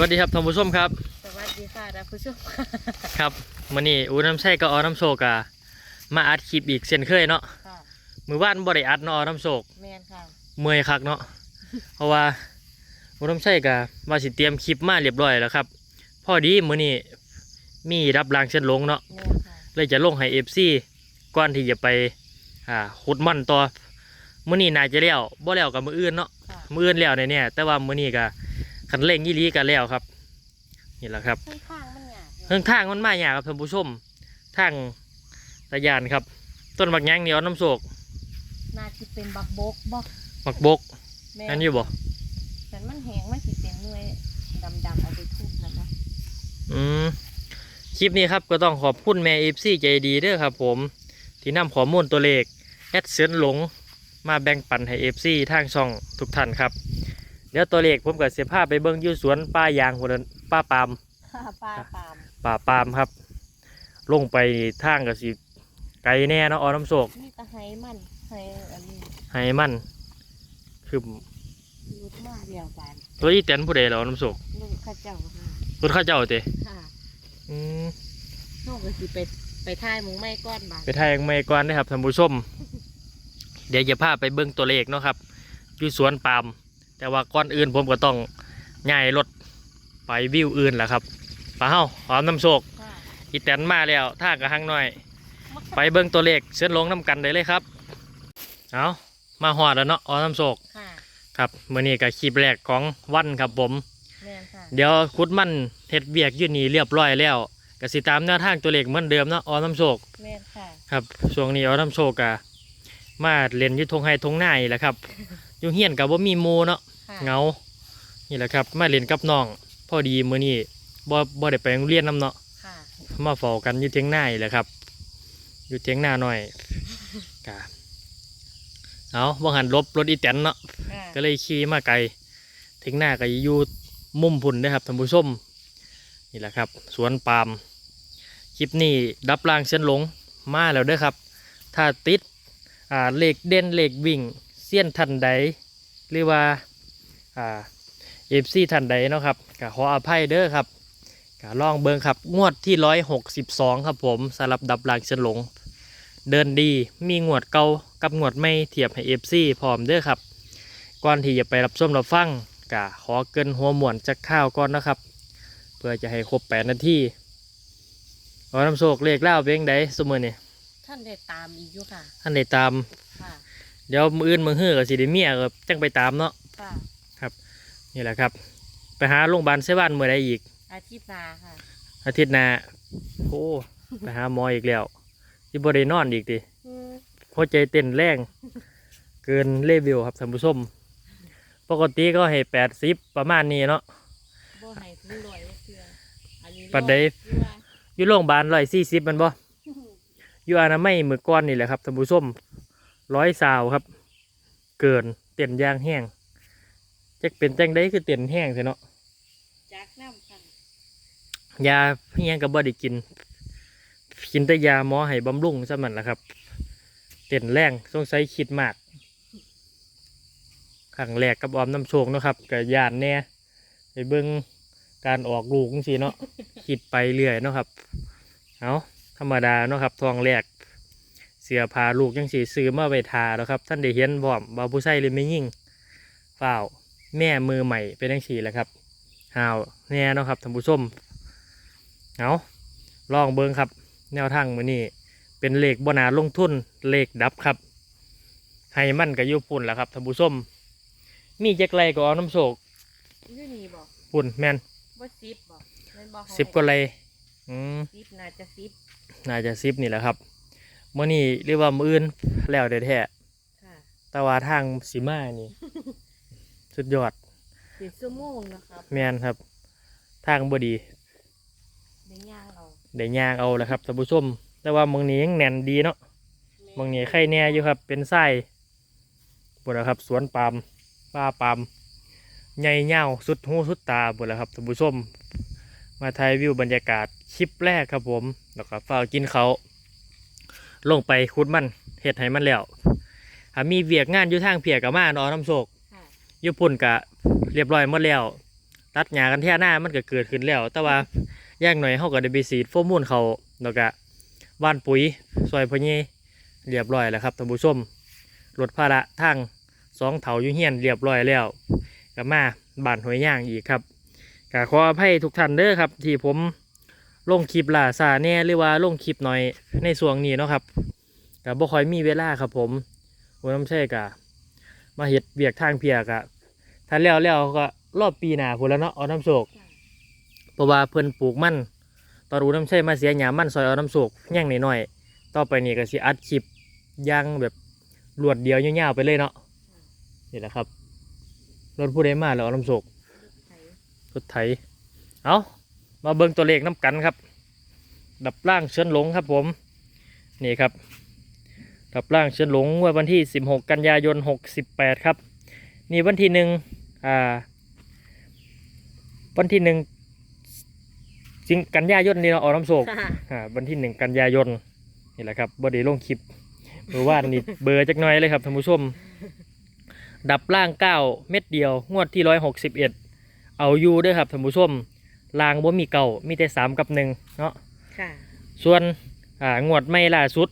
วัสดีครับท่านผู้ชมครับ สวัสดีค่ะท่านผู้ชมครับมื้อนี้อูน้ำใช่ก็ออน้ำโชกอะมาอัดคลิปอีกเช่นเคยเนาะค่ะมือว่านบ่ได้อัดเนาะออน้ำโชกแมนค่ะเมื่อยคักเนาะเพราะว่าอูน้ำใช่ก็ว่าสิเตรียมคลิปมาเรียบร้อยแล้วครับพอดีมื้อนี้มีรับรางเช่นลงเนาะแมนค่ะเลยจะลงให้ FC ก่อนที่จะไปอ่าขุดมันต่อมื้อนี้น่าจะแล้วบ่แล้วกับมื้ออื่นเนาะค่ะมื้ออื่นแล้วแน่ๆแต่ว่ามื้อนี้ก็ คันเร่งยี่ลีก็แล้วครับนี่แหละครับข้างข้างๆมันหยาบเรื่องทางมันมาอย่างครับท่านผู้ชมทางตะยานครับ ต้นบักยางเหนียวน้ำโศกน่าจะเป็นบักบกบ่บักบกแม่อันนี้บ่แต่มันแห้งมันสิเป็นหน่วยดำๆเอาไปทุบนั่นนะอืมคลิปนี้ครับก็ต้องขอบคุณแม่เอฟซีใจดีเด้อครับผม ที่นำข้อมูลตัวเลขแอดเสือนหลง มาแบ่งปันให้เอฟซีทางช่องทุกท่านครับ เดี๋ยวตัวเลขผมกับเสียภาพไปเบิ้งอยู่สวนป้ายางคนนั้นป้าปาล์มค่ะปลาปามป่าปาล์มครับ ลงไปทางกับสิไกลแน่เนาะออน้ำโศกนี่ตะไคร้มันไคร้อันนี้ให้มันคือรูดมาเดียวกันตัวอีแตนผู้ใดเหรอน้ำโศกลูกข้าเจ้าค่ะรถเข้าเจ้าเตะค่ะอืมลูกก็สิไปไปท่ายหมุงไม้ก้อนบาทไปทายยังไม่ก่อนนะครับท่านผู้ชม เดี๋ยวจะพาไปเบิ้งตัวเลขเนาะครับอยู่สวนปาล์ม แต่ว่าก่อนอื่นผมก็ต้องย้ายรถไปวิวอื่นแหละครับป้าเฮาหอมน้ำโศกค่ะอีแตนมาแล้วท่ากระหังหน่อย ไปเบิ้งตัวเลขเส้นลงน้ำกันได้เลยครับ เอามาหอดแล้วเนาะอ๋อน้ำโศกค่ะครับมื่อนี้กับคลิปแรกของวันครับผมแมนค่ะเดี๋ยวคุดมันเฮ็ดเบียกอยืนนี่เรียบร้อยแล้วก็สิตามแนวทางตัวเลขเหมือนเดิมเนาะอ๋อน้ำโศกแมนค่ะครับช่วงนี้เอาน้ำโชกอะมาเล่นอยุทงไฮทงหน้านี่แหละครับอยู่เฮียนกับว่ามีหมูเนาะค่ะ เหงานี่แหละครับมาเล่นกับน้องพอดีมื้อนี้บ่บ่ได้ไปโรงเรียนนํเนาะค่ะมาเฝ้ากันอยู่เทียงหน้านี่แหละครับ อยู่เทียงหน้าหน่อยกะเอาบ่หันลบรถอีแตนเนาะค่ะก็เลยขี่มาไกลเทียงหน้าก็อยู่มุมพุ่นนะครับท่านผู้ชมนี่แหละครับ สวนปาล์มคลิปนี้ดับรางเส้นหลงมาแล้วเด้อครับ ถ้าติดอ่าเลขเด่นเลขวิ่งเสี้ยนทันใดหรือว่า อ่าเอฟซีทันใดเนาะครับก็ขออภัยเด้อครับก็ลองเบิงครับ งวดที่ร้อยหกสิบสองครับผมสำหรับดับรางเส้นหลง เดินดีมีงวดเก่ากับงวดไม่เทียบให้เอฟซีพร้อมเด้อครับ ก่อนที่จะไปรับชมรับฟังกะขอเกินหัวหมวนจากข้าวก่อนนะครับ เพื่อจะให้ครบแปดนาทีขอน้ำโชคเลขเล่าเพียงใดสมือนี่ท่านได้ตามอีกอยู่ค่ะ ท่านได้ตาม ค่ะ เดี๋ยวมืออื่นมือหื้อกับสิได้เมียก็จังไปตามเนาะค่ะ นี่แหละครับ ไปหาโรงพยาบาลเซบ้านเมื่อใดอีก อาทิตย์หนาค่ะ อาทิตย์หน้าโอ้ไปหาหมออีกแล้วที่บริ้นอนอีกดิอืมหัวใจเต้นแรง เกินเลเวลครับท่านผู้ชมปกติก็ให้แปดสิบประมาณนี้เนาะ บ่ให้ถึงร้อยเทื่ออันนี้ปัดใดร้อยเทื่ออยู่โรงพยาบาลร้อยสี่สิบมันบ่ อยู่อนามัยมือก้อนนี่แหละครับท่านผู้ชมร้อยสาวครับ เกินเต้นยางแห้ง จะเป็นจังได้คือเต้นแห้งใช่เนาะจากน้ำค่ะยาเพียงกับบ่ได้กิน กินแต่ยาหมอให้บำรุงซะมันละครับ เต้นแรงสงสัยคิดมากครั้งแรกกับออมน้ำโชคเนาะครับกับยานแน่ไปเบิ่งการออกลูกจังซี่เนาะคิดไปเรื่อยเนาะครับเอาธรรมดาเนาะครับทองแรกเสียพาลูกยังสีซื้อมาไปทาแล้วครับ ท่านได้เห็นพร้อมบาผู้ใส่เลยไม่ยิ่งเปล่า แม่มือใหม่เป็นยังสีแหละครับหาวแน่เนาะครับท่านผู้ชมเอาลองเบิ้งครับ แนวทางมือนี้เป็นเลขบนาลงทุนเลขดับครับให้มันกับยุปุ่นแหละครับท่านผู้ชมมีแจ็คไรก็เอาน้ำโศกอยู่นี่บ่ปุ่นแมนบ่สิบบ่แม่นบ่เขาสิบก็ไรอืมสิบน่าจะสิบน่าจะซิปนี่แหละครับเมื่อนี้เรียกว่ามืออื่นแล้วแท้ค่ะๆแต่ว่าทางสีมานี่ สุดยอดสิบชั่วโมงนะครับแมนครับ ทางบดีในย่างเอาได้ยางเอาแหละครับท่านผู้ชมแต่ว่าเมืองนี้ยังแน่นดีเนาะเมืองนี้ไข่แน่อยู่ครับ เป็นไส้บุญครับ สวนปาล์มป้าปาล์มใหญ่เง่าวสุดหูสุดตาบุญครับท่านผู้ชม มาถ่ายวิวบรรยากาศคลิปแรกครับผมแล้วก็ฝ้ากกินเขาวลงไปคุดมันเห็ดให้มันแล้วหามีเวียกงานอยู่ทางเพียกับมาเนอน้ำโศกค่ะ ญี่ปุ่นกะเรียบร้อยหมดแล้วตัดหญ้ากันแท่หน้ามันก็เกิดขึ้นแล้ว แต่ว่าย่างหน่อยเขาก็ได้ไปสีดโฟมูลเขาแล้วก็ว่านปุ๋ยซอยพญีเรียบร้อยแล้วครับท่านผู้ชมลดภาระทางสองเถาอยู่เฮียนเรียบร้อยแล้วก็มาบานหอยย่างอีกครับก็ขออภัยทุกท่านเด้อครับ ที่ผมลงคลิปล่าซาแน่หรือว่าลงคลิปหน่อยในส่วงนี้เนาะครับก็บ่ค่อยมีเวลาครับผมวันน้ำใช่กะมาเฮ็ดเบียกทางเพียกะ ถ้าแล้วแล้วก็รอบปีหน้าพุ่นแล้วเนาะเอาน้ำโศกเพราะว่าเพิ่นปลูกมันตอนรู้น้ำใช่มาเสียหยามันซอยเอาน้ำโศกแย่งหน่อยๆต่อไปนี่ก็สิอัดคลิปอยางแบบรวดเดียวยาวๆไปเลยเนาะนี่แหละครับรถผู้ใดมาแล้วเอาน้ำโศกไถรถไถเอามาเบิ่งตัวเลขน้ำกันครับ ดับล่างเชิญหลงครับผม นี่ครับ ดับล่างเชิญหลงเมื่อวันที่ 16 กันยายน 68 ครับ นี่วันที่หนึ่ง อ่า วันที่หนึ่งสิงกันยายนนี่เราะออกน้ำโศกค่ะ อ่าวันที่หนึ่งกันยายนนี่แหละครับบอดีลงคลิปหรือว่านี่ เบอร์จักหน้อยเลยครับท่านผู้ชม ดับล่างเก้าเม็ดเดียว งวดที่ร้อยหกสิบเอ็ดเอาอยู่เด้วยครับท่านผู้ชมลางว่ามีเก่ามีแต่สามกับหนึ่งเนาะ ค่ะ ส่วน อ่างวดไม่ล่าสุด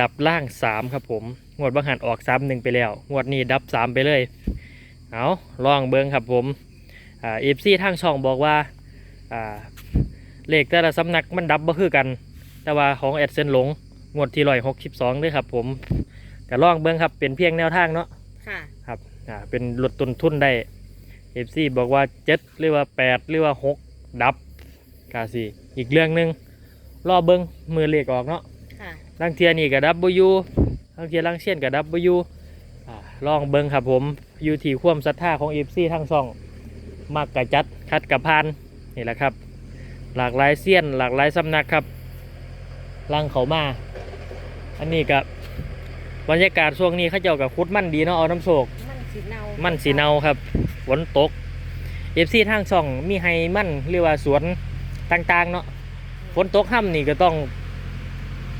ดับล่างสามครับผม งวดบางหันออกสามหนึ่งไปแล้ว งวดนี้ดับสามไปเลย เอาลองเบิ้งครับผมอ่าเอฟซีทางช่องบอกว่าอ่าเลขแต่ละสำนักมันดับบ่คือกัน แต่ว่าของแอดเซนหลงงวดที่ร้อยหกสิบสองด้วยครับผมก็ลองเบิ้งครับเป็นเพียงแนวทางเนาะค่ะ ครับอ่าเป็นลดต้นทุนได้เอฟซีบอกว่าเจ็ดหรือว่าแปดหรือว่าหกดับกาสีอีกเรื่องหนึ่งรอเบิ้งมือเลขออกเนาะค่ะ ลังเทียนี่กับดับเบิลยูลังเทียลังเชียนกับดับเบิลยูอ่า ลองเบิ้งครับผมอยู่ที่ความศรัทธาของเอฟซีทั้งสองมากกะจัดคัดกับพานนี่แหละครับ หลากหลายเซียน หลากหลายสำนักครับลังเขามา อันนี้กับบรรยากาศช่วงนี้เขาเจ้ากับคุดมั่นดีเนาะเอาน้ำโศกมันสีเนามัมันสีเนาครับฝนตกเอฟซีทางช่องมีให้มั่นเรียกว่าสวนต่างๆเนาะฝนตกห้ำนี่ก็ต้อง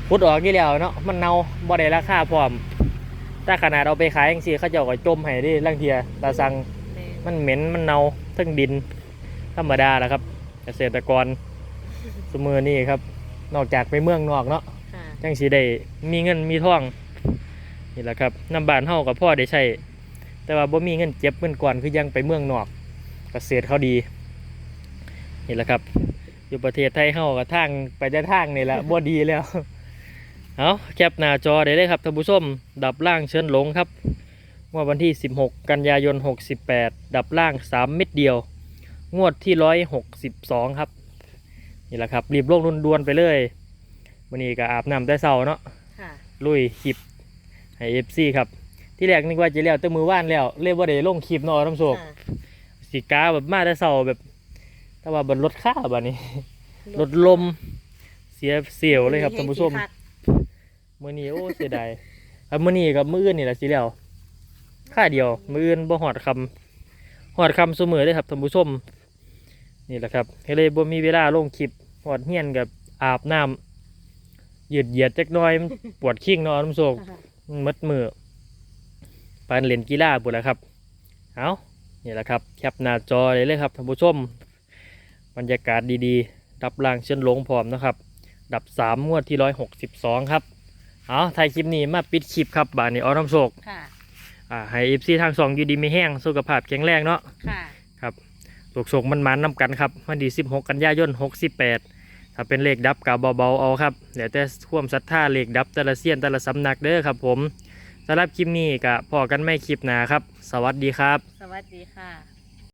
พุดออกกี่แล้วเนาะมันเนาบ่ได้ราคาพร้อม ถ้าขนาดเอาไปขายจังซี่เขาเจ้าก็จมให้เดิลังเทียตาสังแม่มันเหม็นมันเนาทั้งดิน ธรรมดาแหละครับ เกษตรกรสมือนี่ครับ นอกจากไปเมืองนอกเนาะค่ะจังสีได้มีเงินมีทองนี่แหละครับน้ำบานเฮากับพ่อได้ใช้แต่ว่าบ่มีเงินเก็บเงินก่อนคือยังไปเมืองนอกเกษตรเขาดีนี่แหละครับ อยู่ประเทศไทยเฮากับทางไปแต่ทางนี่แหละบ่ดีแล้ว เอาแคปหน้าจอได้เลยครับท่านผู้ชม ดับล่างเชิญหลงครับงวดวันที่ 16 กันยายน 68 ดับล่าง 3 เม็ดเดียว งวดที่ 162 ครับ นี่แหละครับ รีบลงรุนดวนๆไปเลยวันนี้ก็อาบน้ำแต่เช้าเนาะค่ะลุยคลิปให้เอฟซีครับ ที่แรกนึกว่าจะแล้วแต่มือว่านแล้ว เรียกว่าได้ลงคลิปเนาะน้ำโศกค่ะสีกาแบบมาแต่เช้าแบบ แต่ว่าบนรถค่าบัดนี้รถลมเสียเสียวเลยครับท่านผู้ชมคัก มื้อนี้โอ้เสียดายครับมื้อนี้กับมื้ออื่นนี่แหละสิแล้วค่าเดียว มื้ออื่นบ่หอดคำหอดคำเสมอเลยครับท่านผู้ชมนี่แหละครับก็เลยบ่มีเวลาลงคลิปหอดเฮียนกับอาบน้ำยืดเหยียดจักน่อยมันปวดขิ้งเนาะน้ำโศกมัดมือปานเล่นกีฬาบุแหละครับเอานี่แหละครับแคปหน้าจอเลยเลยครับท่านผู้ชม บรรยากาศดีๆ ดับล่างเชิญหลงพร้อมนะครับ ดับสามงวดที่ร้อยหกสิบสองครับ เอาถ่ายคลิปนี้มาปิดคลิปครับบานนี้ออน้ำโศกค่ะ อ่าให้เอฟซีทางสองอยู่ดีไม่แห้งสุขภาพแข็งแรงเนาะค่ะ ครับโศกโศกมันมันๆนำกันครับวันที่สิบหกกันยายนหกสิบแปดถ้าเป็นเลขดับกับเบาๆเอาครับเดี๋ยวแต่ความศรัทธาเลขดับแต่ละเซียนแต่ละสำนักเด้อครับ ผมสำหรับคลิปนี้ก็พอกันไม่คลิปหนาครับ สวัสดีครับ สวัสดีค่ะ